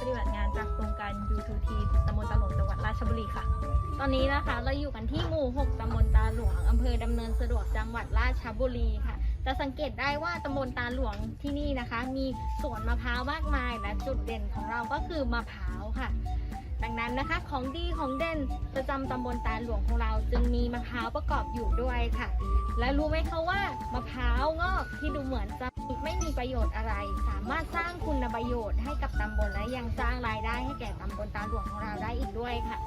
ปฏิบัติงานจากโครงการ U2T ตำบลตาหลวงจังหวัดราชบุรีค่ะ ตอนนี้นะคะเราอยู่กันที่หมู่ 6ตำบลตาหลวงอำเภอดำเนินสะดวกจังหวัดราชบุรีค่ะ จะสังเกตได้ว่าตำบลตาหลวงที่นี่นะคะ มีสวนมะพร้าวมากมายและจุดเด่นของเราก็คือมะพร้าวค่ะ ดังนั้นนะคะของดีของเด่นประจำตำบลตาหลวงของเราจึงมีมะพร้าวประกอบอยู่ด้วยค่ะ และรู้ไหมคะว่ามะพร้าวงอกที่ดูเหมือนจะไม่มีประโยชน์อะไร สามารถสร้างคุณประโยชน์ให้กับตำบลและยังสร้างรายได้ให้แก่ตำบลตาหลวงของเราได้อีกด้วยค่ะ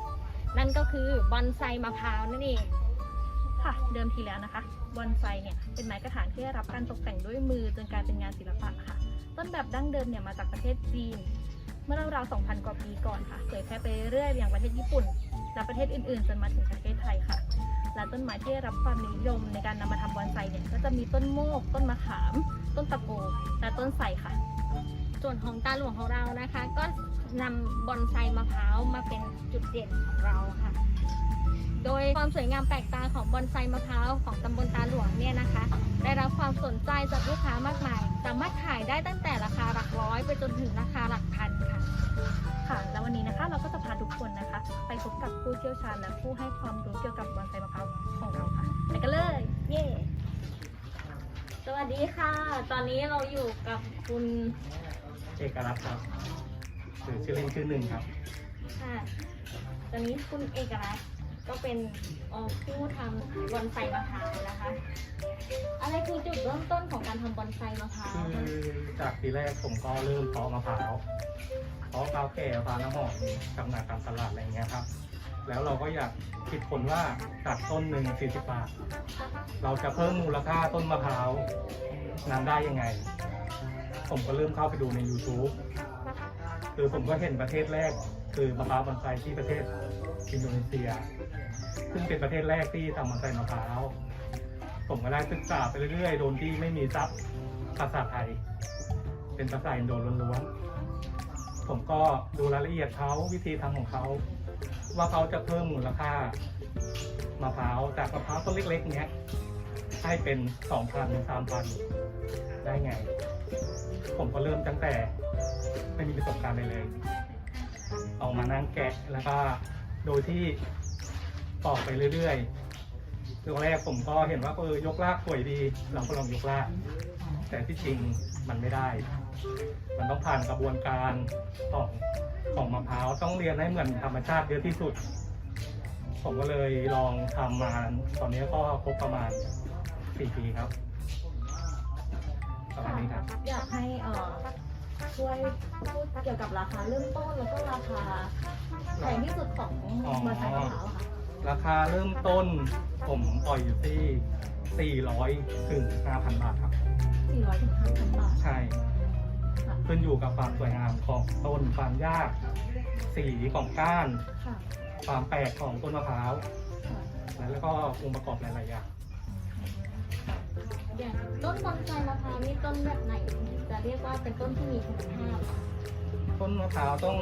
นั่นก็คือบอนไซมะพร้าวนั่นเองค่ะเดิมทีแล้วนะคะบอนไซเนี่ยเป็นไม้กระถางที่ได้รับการตกแต่งด้วยมือจนกลายเป็นงานศิลปะค่ะ ต้นแบบดั้งเดิมเนี่ยมาจากประเทศจีน เมื่อราวๆ2,000 กว่าปีก่อนค่ะเผยแพร่ไปเรื่อยอย่างประเทศญี่ปุ่น และประเทศอื่นๆ จนมาถึงประเทศไทยค่ะ และต้นไม้ที่ได้รับความนิยมในการนำมาทำบอนไซเนี่ยก็จะมีต้นโมก ต้นมะขาม ต้นตะโกและต้นไทรค่ะ ส่วนของตาหลวงของเรานะคะ ก็นำบอนไซมะพร้าวมาเป็นจุดเด่นของเราค่ะ โดยความสวยงามแปลกตาของบอนไซมะพร้าวของตำบลตาหลวงเนี่ยนะคะ ได้รับความสนใจจากลูกค้ามากมาย สามารถขายได้ตั้งแต่ราคาหลักร้อยไปจนถึงราคาหลักพันค่ะ ค่ะ แล้ววันนี้นะคะเราก็จะพาทุกคนนะคะ ไปพบกับผู้เชี่ยวชาญและผู้ให้ความรู้เกี่ยวกับบอนไซมะพร้าวของเราค่ะไปกันเลย เย่สวัสดีค่ะ ตอนนี้เราอยู่กับคุณเอกลักษณ์ครับหรือชื่อเล่นชื่อหนึ่งครับ ค่ะ ตอนนี้คุณเอกลักษณ์ ก็เป็นเอ่อผู้ทำบอนไซมะพร้าวนะคะ อะไรคือจุดเริ่มต้นของการทำบอนไซมะพร้าวคือจากปีแรกผมก็เริ่มเพาะมะพร้าวเพาะกาวแก่มะพร้าวน้ำหอมจำหน่ายตามตลาดอะไรเงี้ยครับ แล้วเราก็อยากคิดผลว่าจากต้นหนึ่ง40บาท เราจะเพิ่มมูลค่าต้นมะพร้าวนั้นได้ยังไง ผมก็เริ่มเข้าไปดูใน YouTube คือผมก็เห็นประเทศแรก คือมะพร้าวบอนไซที่ประเทศอินโดนีเซีย ซึ่งเป็นประเทศแรกที่ทำบอนไซมะพร้าว ผมก็ได้ศึกษาไปเรื่อยๆ โดยที่ไม่มีซับภาษาไทย เป็นภาษาอินโดล้วนๆ ผมก็ดูรายละเอียดเขาวิธีทำของเขา ว่าเขาจะเพิ่มมูลค่ามะพร้าวจากมะพร้าวต้นเล็กๆ เนี้ยให้เป็น2,000ถึง3,000ได้ไง ผมก็เริ่มตั้งแต่ไม่มีประสบการณ์เลยเลยเอามานั่งแกะแล้วก็โดยที่ ปอกไปเรื่อยๆตอนแรกผมก็เห็นว่าเออยกลากสวยดี เราก็ลองยกลาก แต่ที่จริงมันไม่ได้ มันต้องผ่านกระบวนการของของมะพร้าวต้องเรียนให้เหมือนธรรมชาติเยอะที่สุด ผมก็เลยลองทำมาตอนนี้ก็ครบประมาณ4ปีครับประมาณนี้ครับ อยากให้เอ่อช่วยพูดเกี่ยวกับราคาเริ่มต้นแล้วก็ราคาแพงที่สุดของบอนไซมะพร้าวอะค่ะ ราคาเริ่มต้นผมปล่อยอยู่ที่ 400 ถึง 5,000 บาทครับ 400ถึง5,000 บาท ใช่ ค่ะขึ้นอยู่กับความสวยงามของต้นความยาก สีของก้าน ค่ะความแปลกของต้นมะพร้าว ค่ะแล้วก็องค์ประกอบหลายๆอย่าง อย่างต้นบอนไซมะพร้าวนี่ต้นแบบไหนจะเรียกว่าเป็นต้นที่มีคุณภาพคะ ต้นมะพร้าวต้อง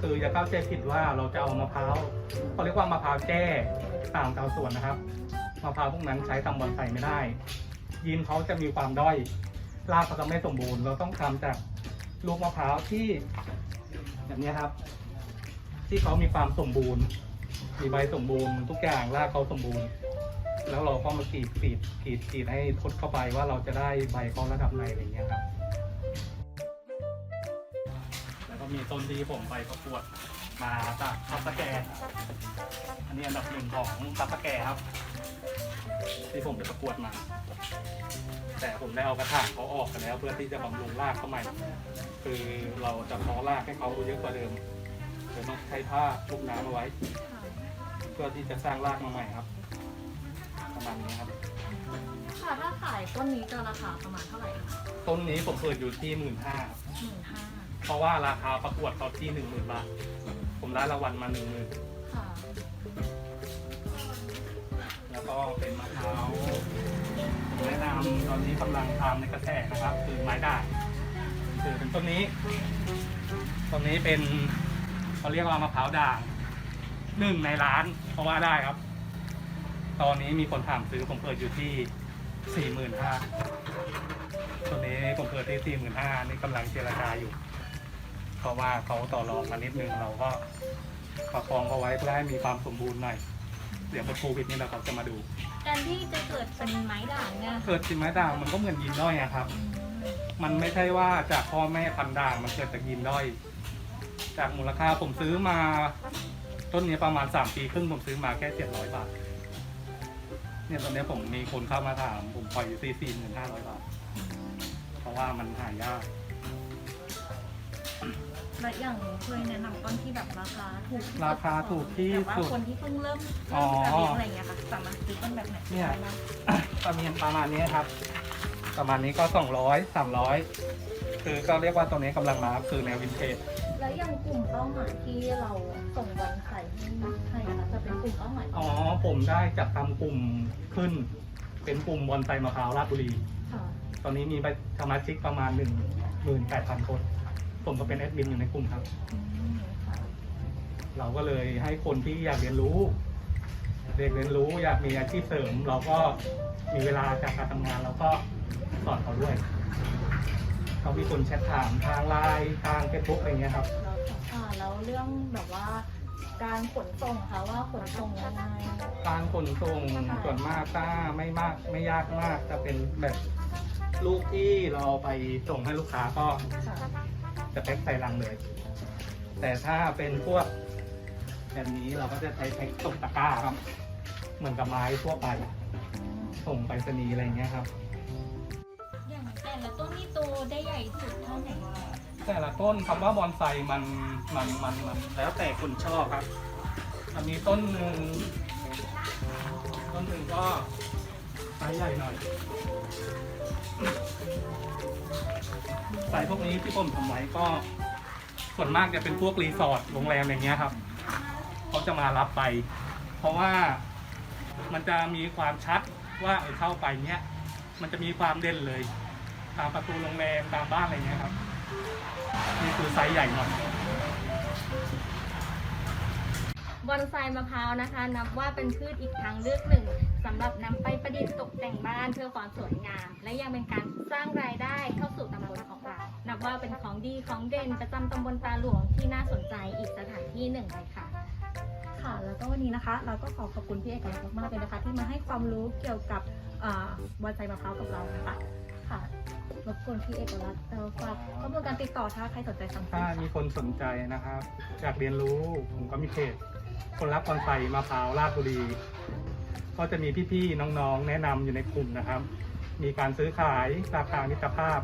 คืออย่าเข้าใจผิดว่าเราจะเอามะพร้าวเขาเรียกว่ามะพร้าวแจ้ต่ามชาวสวนนะครับมะพร้าวพวกนั้นใช้ทำบอนไซไม่ได้ ยีนเขาจะมีความด้อยรากเขาจะไม่สมบูรณ์ เราต้องทำจากลูกมะพร้าวที่แบบนี้ครับ ที่เขามีความสมบูรณ์ มีใบสมบูรณ์ ทุกอย่างรากเขาสมบูรณ์ แล้วเราก็มากรีดกรีดกรีดกรีดให้ทดเข้าไปว่าเราจะได้ใบเขาระดับไหนอะไรอย่างเงี้ยครับ มีต้นที่ผมไปประกวดมาจากทับสแกอันนี้อันดับหนึ่งของทับสแกครับ ที่ผมไปประกวดมา แต่ผมได้เอากระถางเขาออกกันแล้ว เพื่อที่จะบำรุงรากเขาใหม่ คือเราจะเพาะรากให้เขาเยอะกว่าเดิมเดี๋ยวต้องใช้ผ้าชุบน้ำเอาไว้ เพื่อที่จะสร้างรากมาใหม่ครับประมาณนี้ครับ ค่ะ ถ้าขายต้นนี้จะราคาประมาณเท่าไหร่คะต้นนี้ผมเปิดอยู่ที่หมื่นห้าหมื่นห้าเพราะว่าราคาประกวดเขาที่หนึ่งหมื่นบาท ผมได้รางวัลมาหนึ่งหมื่นค่ะ แล้วก็เป็นมะพร้าวผมแนะนำตอนนี้กำลังทำในกระแสนะครับ คือไม้ด่างคือเป็นต้นนี้ต้นนี้เป็นเขาเรียกว่ามะพร้าวด่างหนึ่งในร้านเพราะว่าได้ครับ ตอนนี้มีคนถามซื้อผมเปิดอยู่ที่ สี่หมื่นห้าตัวนี้ผมเปิดที่สี่หมื่นห้านี่กำลังเจรจาอยู่ เพราะว่าเขาต่อรองมานิดนึงเราก็ประคองเขาไว้เพื่อให้มีความสมบูรณ์หน่อย เดี๋ยวพอโควิดนี่แหละเขาจะมาดู การที่จะเกิดเป็นไม้ด่างเนี่ยเกิดชินไม้ด่างมันก็เหมือนยีนด้อยอะครับ มันไม่ใช่ว่าจากพ่อแม่พันธุ์ด่างมันเกิดจากยีนด้อย จากมูลค่าผมซื้อมา ต้นนี้ประมาณสามปีครึ่งผมซื้อมาแค่เจ็ดร้อยบาท เนี่ยตอนนี้ผมมีคนเข้ามาถาม ผมปล่อยอยู่ที่สี่หมื่นห้าร้อยบาท เพราะว่ามันหายาก และอย่างเคยแนะนำต้นที่แบบราคาถูกที่สุดราคาถูกที่แต่ว่าสุดคนที่เพิ่งเริ่มอ๋เริ่อมการเลี้ยงอะไรอย่างเงี้ยค่ะสามารถซื้อต้นแบบไหนเนี่ย ได้บ้างประมาณประมาณนี้ครับ ประมาณนี้ก็สองร้อยสามร้อยคือก็เรียกว่าตัวนี้กำลังมาคือแนววินเทจ แล้วอย่างกลุ่มเป้าหมายที่เราส่งวั นใส่ให้ให้นะคะจะเป็นกลุ่มเป้าหมายอ๋อผมได้จัดทำกลุ่มขึ้น เป็นกลุ่มบอนไซมะพร้าวราชบุรี ค่ะตอนนี้มีสมาชิกประมาณหนึ่งหมื่นแปดพันคน ผมก็เป็นแอดมินอยู่ในกลุ่มครับ อืมค่ะเราก็เลยให้คนที่อยากเรียนรู้เด็กเรียนรู้อยากมีอาชีพเสริม เราก็มีเวลาจากการทำงานเราก็สอนเขาด้วย เขามีคนแชทถามทางไลน์ทางเฟซบุ๊กอะไรเงี้ยครับ เราค่ะแล้วเรื่องแบบว่า การขนส่งค่ะว่าขนส่งยังไงการขนส่งส่วนมากถ้าไม่มากไม่ยากมาก จะเป็นแบบลูกที่เราเอาไปส่งให้ลูกค้าก็ค่ะจะแพ็คใส่ลังเลย แต่ถ้าเป็นพวกแบบนี้เราก็จะใช้แพ็คส่งตะกร้าครับ เหมือนกับไม้ทั่วไป ส่งไปรษณีย์อะไรเงี้ยครับ อย่างแต่ละต้นนี่โตได้ใหญ่สุดเท่าไหร่คะ แต่ละต้นคำว่าบอนไซมันมันมันมันแล้วแต่คนชอบครับมันมีต้นหนึ่งต้นหนึ่งก็ไซส์ใหญ่หน่อยไซส์พวกนี้ที่ผมทำไว้ก็ ส่วนมากจะเป็นพวกรีสอร์ทโรงแรมอย่างเงี้ยครับเขาจะมารับไป เพราะว่ามันจะมีความชัดว่าเออเข้าไปเนี้ยมันจะมีความเด่นเลย ตามประตูโรงแรมตามบ้านอะไรเงี้ยครับ นี่คือไซส์ใหญ่หน่อยบอนไซมะพร้าวนะคะ นับว่าเป็นพืชอีกทางเลือกหนึ่งสำหรับนำไปประดิษฐ์ตกแต่งบ้านเพื่อความสวยงาม และยังเป็นการสร้างรายได้เข้าสู่ตำบลของเรา นับว่าเป็นของดีของเด่นประจำตำบลตาหลวงที่น่าสนใจอีกสถานที่หนึ่งเลยค่ะค่ะแล้วก็วันนี้นะคะ เราก็ขอขอบคุณพี่เอกลักษณ์มากๆเลยนะคะ ที่มาให้ความรู้เกี่ยวกับอ่าวันใจมะพร้าวกับเรานะคะ ค่ะรบกวนพี่เอกลักษณ์เราฝากข้อมูลการติดต่อถ้าใครสนใจสั่งซื้ถ้าอมีคนสนใจนะครับอยากเรียนรู้ผมก็มีเพจคนรักบอนไซมะพร้าวราชบุรี ก็จะมีพี่ๆน้องๆ แนะนำอยู่ในกลุ่มนะครับ มีการซื้อขายราคามิตรภาพ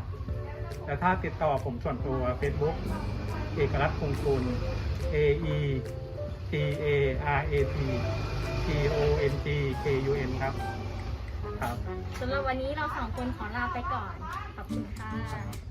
แต่ถ้าติดต่อผมส่วนตัว Facebook เอกลักษณ์คงคุณ A E T A R A T T O N G K U N ครับ ครับสำหรับวันนี้เราสองคนขอลาไปก่อน ขอบคุณค่ะ